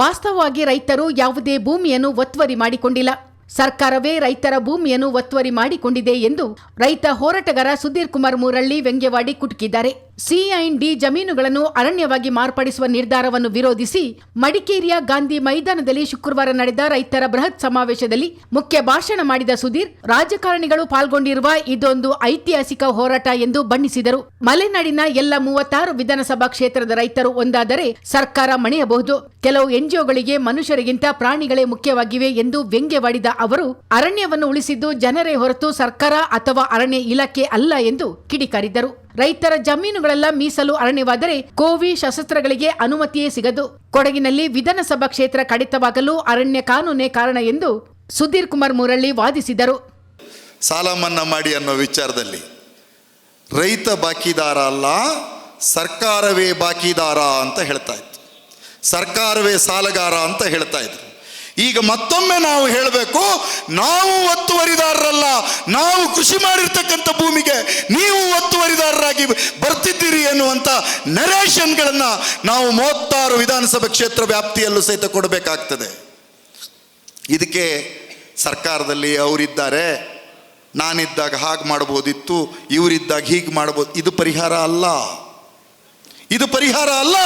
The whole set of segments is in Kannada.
ವಾಸ್ತವವಾಗಿ ರೈತರು ಯಾವುದೇ ಭೂಮಿಯನ್ನು ಒತ್ತುವರಿ ಮಾಡಿಕೊಂಡಿಲ್ಲ. ಸರ್ಕಾರವೇ ರೈತರ ಭೂಮಿಯನ್ನು ಒತ್ತುವರಿ ಮಾಡಿಕೊಂಡಿದೆ ಎಂದು ರೈತ ಹೋರಾಟಗಾರ ಸುಧೀರ್ ಕುಮಾರ್ ಮೂರಳ್ಳಿ ವ್ಯಂಗ್ಯವಾಡಿ ಕುಟುಕಿದ್ದಾರೆ. ಸಿ ಡಿ ಜಮೀನುಗಳನ್ನು ಅರಣ್ಯವಾಗಿ ಮಾರ್ಪಡಿಸುವ ನಿರ್ಧಾರವನ್ನು ವಿರೋಧಿಸಿ ಮಡಿಕೇರಿಯ ಗಾಂಧಿ ಮೈದಾನದಲ್ಲಿ ಶುಕ್ರವಾರ ನಡೆದ ರೈತರ ಬೃಹತ್ ಸಮಾವೇಶದಲ್ಲಿ ಮುಖ್ಯ ಭಾಷಣ ಮಾಡಿದ ಸುಧೀರ್, ರಾಜಕಾರಣಿಗಳು ಪಾಲ್ಗೊಂಡಿರುವ ಇದೊಂದು ಐತಿಹಾಸಿಕ ಹೋರಾಟ ಎಂದು ಬಣ್ಣಿಸಿದರು. ಮಲೆನಾಡಿನ ಎಲ್ಲ ಮೂವತ್ತಾರು ವಿಧಾನಸಭಾ ಕ್ಷೇತ್ರದ ರೈತರು ಒಂದಾದರೆ ಸರ್ಕಾರ ಮಣಿಯಬಹುದು. ಕೆಲವು ಎನ್ಜಿಒಗಳಿಗೆ ಮನುಷ್ಯರಿಗಿಂತ ಪ್ರಾಣಿಗಳೇ ಮುಖ್ಯವಾಗಿವೆ ಎಂದು ವ್ಯಂಗ್ಯವಾಡಿದ ಅವರು, ಅರಣ್ಯವನ್ನು ಉಳಿಸಿದ್ದು ಜನರೇ ಹೊರತು ಸರ್ಕಾರ ಅಥವಾ ಅರಣ್ಯ ಇಲಾಖೆ ಅಲ್ಲ ಎಂದು ಕಿಡಿಕಾರಿದರು. ರೈತರ ಜಮೀನುಗಳೆಲ್ಲ ಮೀಸಲು ಅರಣ್ಯವಾದರೆ ಕೋವಿ ಶಸ್ತ್ರಗಳಿಗೆ ಅನುಮತಿಯೇ ಸಿಗದು. ಕೊಡಗಿನಲ್ಲಿ ವಿಧಾನಸಭಾ ಕ್ಷೇತ್ರ ಕಡಿತವಾಗಲು ಅರಣ್ಯ ಕಾನೂನೇ ಕಾರಣ ಎಂದು ಸುಧೀರ್ ಕುಮಾರ್ ಮುರಳ್ಳಿ ವಾದಿಸಿದರು. ಸಾಲ ಮನ್ನಾ ಮಾಡಿ ಅನ್ನೋ ವಿಚಾರದಲ್ಲಿ ರೈತ ಬಾಕಿದಾರ ಅಲ್ಲ, ಸರ್ಕಾರವೇ ಬಾಕಿದಾರ ಅಂತ ಹೇಳ್ತಾ ಇತ್ತು ಸರ್ಕಾರವೇ ಸಾಲಗಾರ ಅಂತ ಹೇಳ್ತಾ ಇದ್ರು. ಈಗ ಮತ್ತೊಮ್ಮೆ ನಾವು ಹೇಳಬೇಕು, ನಾವು ಒತ್ತುವರಿದಾರರಲ್ಲ, ನಾವು ಕೃಷಿ ಮಾಡಿರ್ತಕ್ಕಂಥ ಭೂಮಿಗೆ ನೀವು ಒತ್ತುವರಿದಾರರಾಗಿ ಬರ್ತಿದ್ದೀರಿ ಎನ್ನುವಂಥ ನರೇಷನ್ಗಳನ್ನ ನಾವು ಮೂವತ್ತಾರು ವಿಧಾನಸಭಾ ಕ್ಷೇತ್ರ ವ್ಯಾಪ್ತಿಯಲ್ಲೂ ಸಹಿತ ಕೊಡಬೇಕಾಗ್ತದೆ. ಇದಕ್ಕೆ ಸರ್ಕಾರದಲ್ಲಿ ಅವರಿದ್ದಾರೆ, ನಾನಿದ್ದಾಗ ಹಾಗೆ ಮಾಡ್ಬೋದಿತ್ತು ಇವರಿದ್ದಾಗ ಹೀಗೆ ಮಾಡ್ಬೋದು ಇದು ಪರಿಹಾರ ಅಲ್ಲ. ಇದು ಪರಿಹಾರ ಅಲ್ಲ.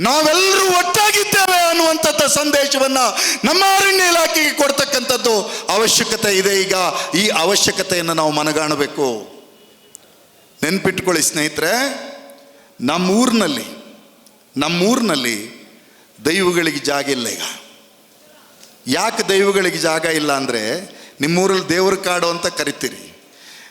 ನಾವೆಲ್ಲರೂ ಒಟ್ಟಾಗಿದ್ದೇವೆ ಅನ್ನುವಂಥದ್ದು ಸಂದೇಶವನ್ನ ನಮ್ಮ ಅರಣ್ಯ ಇಲಾಖೆಗೆ ಕೊಡ್ತಕ್ಕಂಥದ್ದು ಅವಶ್ಯಕತೆ ಇದೆ ಈಗ. ಈ ಅವಶ್ಯಕತೆಯನ್ನು ನಾವು ಮನಗಾಣಬೇಕು. ನೆನ್ಪಿಟ್ಕೊಳ್ಳಿ ಸ್ನೇಹಿತರೆ, ನಮ್ಮೂರಿನಲ್ಲಿ ನಮ್ಮೂರಿನಲ್ಲಿ ದೈವಗಳಿಗೆ ಜಾಗ ಇಲ್ಲ ಈಗ. ಯಾಕೆ ದೈವಗಳಿಗೆ ಜಾಗ ಇಲ್ಲ ಅಂದರೆ ನಿಮ್ಮೂರಲ್ಲಿ ದೇವ್ರ ಕಾಡು ಅಂತ ಕರಿತೀರಿ.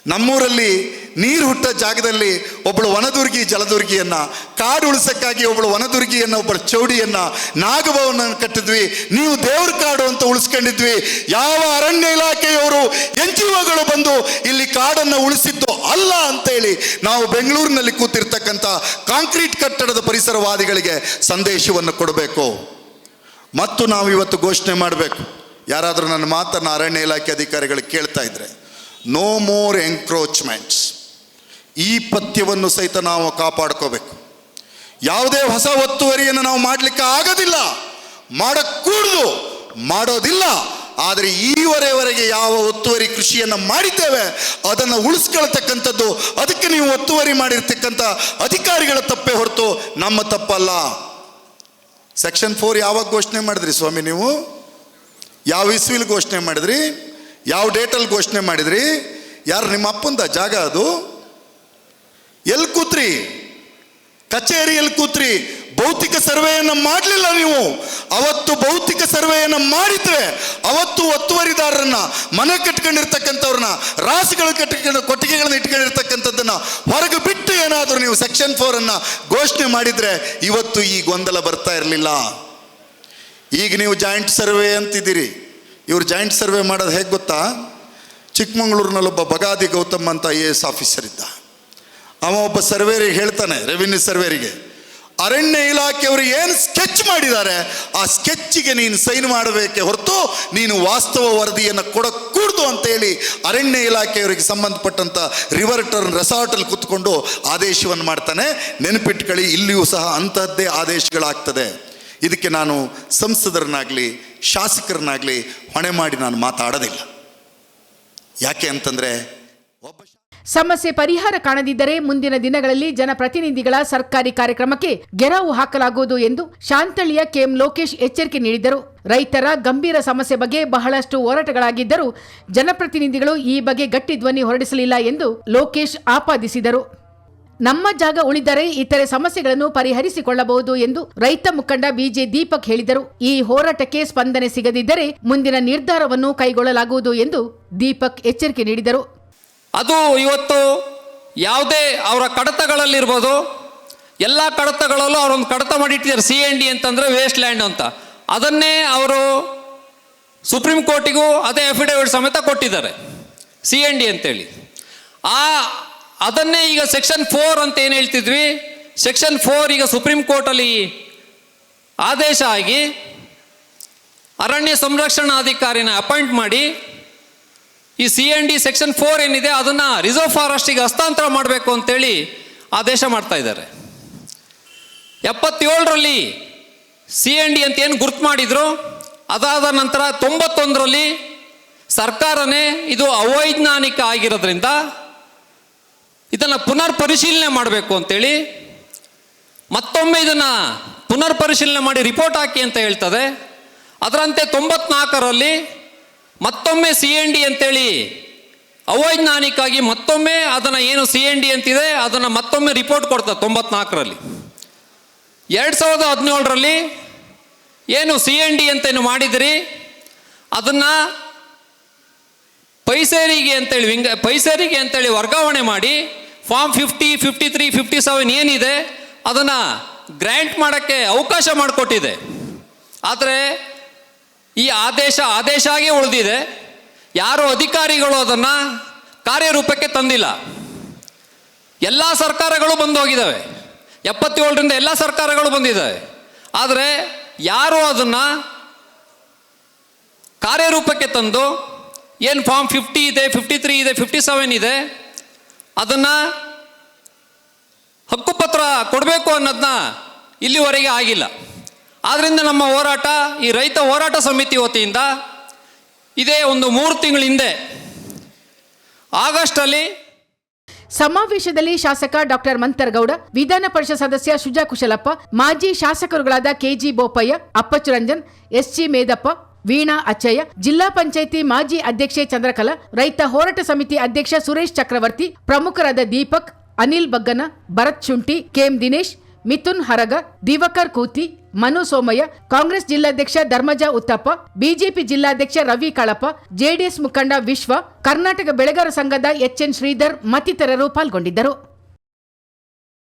ನಮ್ಮೂರಲ್ಲಿ ನೀರು ಹುಟ್ಟ ಜಾಗದಲ್ಲಿ ಒಬ್ಬಳು ವನದುರ್ಗಿ ಜಲದುರ್ಗಿಯನ್ನ, ಕಾಡು ಉಳಿಸಕ್ಕಾಗಿ ಒಬ್ಬಳು ವನದುರ್ಗಿಯನ್ನ ಒಬ್ಬಳು ಚೌಡಿಯನ್ನ, ನಾಗಭವನ ಕಟ್ಟಿದ್ವಿ. ನೀವು ದೇವ್ರ ಕಾಡು ಅಂತ ಉಳಿಸ್ಕೊಂಡಿದ್ವಿ. ಯಾವ ಅರಣ್ಯ ಇಲಾಖೆಯವರು ಎನ್ ಜಿ ಒಗಳು ಬಂದು ಇಲ್ಲಿ ಕಾಡನ್ನು ಉಳಿಸಿದ್ದು ಅಲ್ಲ ಅಂತೇಳಿ ನಾವು ಬೆಂಗಳೂರಿನಲ್ಲಿ ಕೂತಿರ್ತಕ್ಕಂಥ ಕಾಂಕ್ರೀಟ್ ಕಟ್ಟಡದ ಪರಿಸರವಾದಿಗಳಿಗೆ ಸಂದೇಶವನ್ನು ಕೊಡಬೇಕು. ಮತ್ತು ನಾವು ಇವತ್ತು ಘೋಷಣೆ ಮಾಡಬೇಕು. ಯಾರಾದರೂ ನನ್ನ ಮಾತನ್ನು ಅರಣ್ಯ ಇಲಾಖೆ ಅಧಿಕಾರಿಗಳು ಕೇಳ್ತಾ ಇದ್ರೆ ನೋ ಮೋರ್ ಎಂಕ್ರೋಚ್ಮೆಂಟ್ಸ್ ಈ ಪಥ್ಯವನ್ನು ಸಹಿತ ನಾವು ಕಾಪಾಡ್ಕೋಬೇಕು. ಯಾವುದೇ ಹೊಸ ಒತ್ತುವರಿಯನ್ನು ನಾವು ಮಾಡಲಿಕ್ಕೆ ಆಗೋದಿಲ್ಲ. ಮಾಡಕ್ಕೂಡ್ದು ಮಾಡೋದಿಲ್ಲ. ಆದರೆ ಈವರೆವರೆಗೆ ಯಾವ ಒತ್ತುವರಿ ಕೃಷಿಯನ್ನು ಮಾಡಿದ್ದೇವೆ, ಅದನ್ನು ಉಳಿಸ್ಕೊಳ್ತಕ್ಕಂಥದ್ದು, ಅದಕ್ಕೆ ನೀವು ಒತ್ತುವರಿ ಮಾಡಿರ್ತಕ್ಕಂಥ ಅಧಿಕಾರಿಗಳ ತಪ್ಪೇ ಹೊರತು ನಮ್ಮ ತಪ್ಪಲ್ಲ. ಸೆಕ್ಷನ್ ಫೋರ್ ಯಾವಾಗ ಘೋಷಣೆ ಮಾಡಿದ್ರಿ ಸ್ವಾಮಿ ನೀವು? ಯಾವ ಇಸ್ವಿಲ್ ಘೋಷಣೆ ಮಾಡಿದ್ರಿ? ಯಾವ ಡೇಟಲ್ಲಿ ಘೋಷಣೆ ಮಾಡಿದ್ರಿ? ಯಾರು ನಿಮ್ಮ ಅಪ್ಪಂದ ಜಾಗ ಅದು? ಎಲ್ಲಿ ಕೂತ್ರಿ? ಕಚೇರಿಯಲ್ಲಿ ಕೂತ್ರಿ. ಭೌತಿಕ ಸರ್ವೆಯನ್ನು ಮಾಡಲಿಲ್ಲ ನೀವು. ಅವತ್ತು ಭೌತಿಕ ಸರ್ವೆಯನ್ನು ಮಾಡಿದ್ರೆ, ಅವತ್ತು ಒತ್ತುವರಿದಾರರನ್ನ, ಮನೆ ಕಟ್ಕೊಂಡಿರ್ತಕ್ಕಂಥವ್ರನ್ನ, ರಾಸುಗಳು ಕಟ್ಕೊಂಡು ಕೊಟ್ಟಿಗೆಗಳನ್ನ ಇಟ್ಕೊಂಡಿರ್ತಕ್ಕಂಥದ್ದನ್ನು ಹೊರಗೆ ಬಿಟ್ಟು ಏನಾದರೂ ನೀವು ಸೆಕ್ಷನ್ ಫೋರನ್ನು ಘೋಷಣೆ ಮಾಡಿದ್ರೆ, ಇವತ್ತು ಈ ಗೊಂದಲ ಬರ್ತಾ ಇರಲಿಲ್ಲ. ಈಗ ನೀವು ಜಾಯಿಂಟ್ ಸರ್ವೆ ಅಂತಿದ್ದೀರಿ. ಇವರು ಜಾಯಿಂಟ್ ಸರ್ವೆ ಮಾಡೋದು ಹೇಗೆ ಗೊತ್ತಾ? ಚಿಕ್ಕಮಂಗ್ಳೂರಿನಲ್ಲೊಬ್ಬ ಬಗಾದಿ ಗೌತಮ್ ಅಂತ ಐ ಎ ಎಸ್ ಆಫೀಸರ್ ಇದ್ದ. ಅವ ಒಬ್ಬ ಸರ್ವೇರಿಗೆ ಹೇಳ್ತಾನೆ, ರೆವಿನ್ಯೂ ಸರ್ವೇರಿಗೆ, ಅರಣ್ಯ ಇಲಾಖೆಯವರು ಏನು ಸ್ಕೆಚ್ ಮಾಡಿದ್ದಾರೆ, ಆ ಸ್ಕೆಚ್ಗೆ ನೀನು ಸೈನ್ ಮಾಡಬೇಕೆ ಹೊರತು ನೀನು ವಾಸ್ತವ ವರದಿಯನ್ನು ಕೊಡಕೂಡ್ದು ಅಂತೇಳಿ ಅರಣ್ಯ ಇಲಾಖೆಯವರಿಗೆ ಸಂಬಂಧಪಟ್ಟಂಥ ರಿವರ್ ಟರ್ನ್ ರೆಸಾರ್ಟಲ್ಲಿ ಕೂತ್ಕೊಂಡು ಆದೇಶವನ್ನು ಮಾಡ್ತಾನೆ. ನೆನಪಿಟ್ಕೊಳ್ಳಿ, ಇಲ್ಲಿಯೂ ಸಹ ಅಂತಹದ್ದೇ ಆದೇಶಗಳಾಗ್ತದೆ. ಇದಕ್ಕೆ ನಾನು ಸಂಸದರನ್ನಾಗಲಿ, ಶಾಸಕರನ್ನಾಗಲಿ ಹೊಣೆ ಮಾಡಿ ನಾನು ಮಾತಾಡೋದಿಲ್ಲ. ಯಾಕೆ ಅಂತಂದರೆ, ಒಬ್ಬ ಸಮಸ್ಯೆ ಪರಿಹಾರ ಕಾಣದಿದ್ದರೆ ಮುಂದಿನ ದಿನಗಳಲ್ಲಿ ಜನಪ್ರತಿನಿಧಿಗಳ ಸರ್ಕಾರಿ ಕಾರ್ಯಕ್ರಮಕ್ಕೆ ಗೆರವು ಹಾಕಲಾಗುವುದು ಎಂದು ಶಾಂತಳಿಯ ಕೆಎಂ ಲೋಕೇಶ್ ಎಚ್ಚರಿಕೆ ನೀಡಿದರು. ರೈತರ ಗಂಭೀರ ಸಮಸ್ಯೆ ಬಗ್ಗೆ ಬಹಳಷ್ಟು ಹೋರಾಟಗಳಾಗಿದ್ದರೂ ಜನಪ್ರತಿನಿಧಿಗಳು ಈ ಬಗ್ಗೆ ಗಟ್ಟಿ ಧ್ವನಿ ಹೊರಡಿಸಲಿಲ್ಲ ಎಂದು ಲೋಕೇಶ್ ಆಪಾದಿಸಿದರು. ನಮ್ಮ ಜಾಗ ಉಳಿದರೆ ಇತರೆ ಸಮಸ್ಯೆಗಳನ್ನು ಪರಿಹರಿಸಿಕೊಳ್ಳಬಹುದು ಎಂದು ರೈತ ಮುಖಂಡ ಬಿಜೆ ದೀಪಕ್ ಹೇಳಿದರು. ಈ ಹೋರಾಟಕ್ಕೆ ಸ್ಪಂದನೆ ಸಿಗದಿದ್ದರೆ ಮುಂದಿನ ನಿರ್ಧಾರವನ್ನು ಕೈಗೊಳ್ಳಲಾಗುವುದು ಎಂದು ದೀಪಕ್ ಎಚ್ಚರಿಕೆ ನೀಡಿದರು. ಅದು ಇವತ್ತು ಯಾವುದೇ ಅವರ ಕಡತಗಳಲ್ಲಿರ್ಬೋದು, ಎಲ್ಲ ಕಡತಗಳಲ್ಲೂ ಅವರೊಂದು ಕಡತ ಮಾಡಿಟ್ಟಿದ್ದಾರೆ ಸಿ ಎನ್ ಡಿ ಅಂತಂದರೆ ವೇಸ್ಟ್ ಲ್ಯಾಂಡ್ ಅಂತ. ಅದನ್ನೇ ಅವರು ಸುಪ್ರೀಂ ಕೋರ್ಟಿಗೂ ಅದೇ ಅಫಿಡೇವಿಟ್ ಸಮೇತ ಕೊಟ್ಟಿದ್ದಾರೆ ಸಿ ಎನ್ ಡಿ ಅಂತೇಳಿ. ಆ, ಅದನ್ನೇ ಈಗ ಸೆಕ್ಷನ್ ಫೋರ್ ಅಂತ ಏನು ಹೇಳ್ತಿದ್ವಿ? ಸೆಕ್ಷನ್ ಫೋರ್ ಈಗ ಸುಪ್ರೀಂ ಕೋರ್ಟಲ್ಲಿ ಆದೇಶ ಆಗಿ ಅರಣ್ಯ ಸಂರಕ್ಷಣಾಧಿಕಾರಿನ ಅಪಾಯಿಂಟ್ ಮಾಡಿ ಈ C and D section four ಏನಿದೆ, ಅದನ್ನು ರಿಸರ್ವ್ ಫಾರೆಸ್ಟಿಗೆ ಹಸ್ತಾಂತರ ಮಾಡಬೇಕು ಅಂತೇಳಿ ಆದೇಶ ಮಾಡ್ತಾ ಇದ್ದಾರೆ. ಎಪ್ಪತ್ತೇಳರಲ್ಲಿ ಸಿ ಎನ್ ಡಿ ಅಂತ ಏನು ಗುರ್ತು ಮಾಡಿದ್ರು? ಅದಾದ ನಂತರ ತೊಂಬತ್ತೊಂದರಲ್ಲಿ ಸರ್ಕಾರನೇ ಇದು ಅವೈಜ್ಞಾನಿಕ ಆಗಿರೋದ್ರಿಂದ ಇದನ್ನು ಪುನರ್ ಪರಿಶೀಲನೆ ಮಾಡಬೇಕು ಅಂತೇಳಿ ಮತ್ತೊಮ್ಮೆ ಇದನ್ನು ಪುನರ್ ಪರಿಶೀಲನೆ ಮಾಡಿ ರಿಪೋರ್ಟ್ ಹಾಕಿ ಅಂತ ಹೇಳ್ತದೆ. ಅದರಂತೆ ತೊಂಬತ್ನಾಲ್ಕರಲ್ಲಿ ಮತ್ತೊಮ್ಮೆ ಸಿ ಎನ್ ಡಿ ಅಂತೇಳಿ ಅವೈಜ್ಞಾನಿಕಾಗಿ ಮತ್ತೊಮ್ಮೆ ಅದನ್ನು ಏನು ಸಿ ಎನ್ ಡಿ ಅಂತಿದೆ, ಅದನ್ನು ಮತ್ತೊಮ್ಮೆ ರಿಪೋರ್ಟ್ ಕೊಡ್ತದೆ ತೊಂಬತ್ನಾಲ್ಕರಲ್ಲಿ. ಎರಡು ಸಾವಿರದ ಹದಿನೇಳರಲ್ಲಿ ಏನು ಸಿ ಎನ್ ಡಿ ಅಂತೇನು ಮಾಡಿದಿರಿ, ಅದನ್ನು ಪೈಸೇರಿಗೆ ಅಂತೇಳಿ ವಿಂಗ, ಪೈಸೇರಿಗೆ ಅಂತೇಳಿ ವರ್ಗಾವಣೆ ಮಾಡಿ, form fifty fifty three fifty seven ಏನಿದೆ, ಅದನ್ನು ಗ್ರ್ಯಾಂಟ್ ಮಾಡೋಕ್ಕೆ ಅವಕಾಶ ಮಾಡಿಕೊಟ್ಟಿದೆ. ಆದರೆ ಈ ಆದೇಶ ಆದೇಶ ಆಗಿ ಉಳಿದಿದೆ. ಯಾರು ಅಧಿಕಾರಿಗಳು ಅದನ್ನು ಕಾರ್ಯರೂಪಕ್ಕೆ ತಂದಿಲ್ಲ. ಎಲ್ಲ ಸರ್ಕಾರಗಳು ಬಂದು ಹೋಗಿದ್ದಾವೆ ಎಪ್ಪತ್ತೇಳರಿಂದ ಎಲ್ಲ ಸರ್ಕಾರಗಳು ಬಂದಿದ್ದಾವೆ. ಆದರೆ ಯಾರು ಅದನ್ನು ಕಾರ್ಯರೂಪಕ್ಕೆ ತಂದು ಏನು ಫಾರ್ಮ್ ಫಿಫ್ಟಿ ಇದೆ, ಫಿಫ್ಟಿ ತ್ರೀ ಇದೆ, ಫಿಫ್ಟಿ ಸೆವೆನ್ ಇದೆ, ಅದನ್ನು ಹಕ್ಕುಪತ್ರ ಕೊಡಬೇಕು ಅನ್ನೋದನ್ನ ಇಲ್ಲಿವರೆಗೆ ಆಗಿಲ್ಲ. ಆದ್ದರಿಂದ ನಮ್ಮ ಹೋರಾಟ, ಈ ರೈತ ಹೋರಾಟ ಸಮಿತಿ ವತಿಯಿಂದ ಇದೇ ಒಂದು ಮೂರು ತಿಂಗಳ ಹಿಂದೆ ಆಗಸ್ಟಲ್ಲಿ ಸಮಾವೇಶದಲ್ಲಿ ಶಾಸಕ ಡಾಕ್ಟರ್ ಮಂತರ್ಗೌಡ, ವಿಧಾನ ಪರಿಷತ್ ಸದಸ್ಯ ಶುಜಾ ಕುಶಲಪ್ಪ, ಮಾಜಿ ಶಾಸಕರುಗಳಾದ ಕೆಜಿ ಬೋಪಯ್ಯ ಅಪ್ಪಚ್ಚು ರಂಜನ್ ಎಸ್ಜಿ ಮೇದಪ್ಪ, ವೀಣಾ ಅಚ್ಚಯ್ಯ, ಜಿಲ್ಲಾ ಪಂಚಾಯಿತಿ ಮಾಜಿ ಅಧ್ಯಕ್ಷೆ ಚಂದ್ರಕಲಾ, ರೈತ ಹೋರಾಟ ಸಮಿತಿ ಅಧ್ಯಕ್ಷ ಸುರೇಶ್ ಚಕ್ರವರ್ತಿ, ಪ್ರಮುಖರಾದ ದೀಪಕ್, ಅನಿಲ್ ಬಗ್ಗನ, ಭರತ್ ಶುಂಠಿ, ಕೆಎಂ ದಿನೇಶ್ ಮಿಥುನ್ ಹರಗ, ದಿವಕರ್ ಕೂತಿ, ಮನು ಸೋಮಯ್ಯ, ಕಾಂಗ್ರೆಸ್ ಜಿಲ್ಲಾಧ್ಯಕ್ಷ ಧರ್ಮಜ ಉತ್ತಪ್ಪ, ಬಿಜೆಪಿ ಜಿಲ್ಲಾಧ್ಯಕ್ಷ ರವಿ ಕಳಪ, ಜೆಡಿಎಸ್ ಮುಖಂಡ ವಿಶ್ವ, ಕರ್ನಾಟಕ ಬೆಳೆಗಾರ ಸಂಘದ ಎಚ್ಎನ್ ಶ್ರೀಧರ್ ಮತ್ತಿತರರು ಪಾಲ್ಗೊಂಡಿದ್ದರು.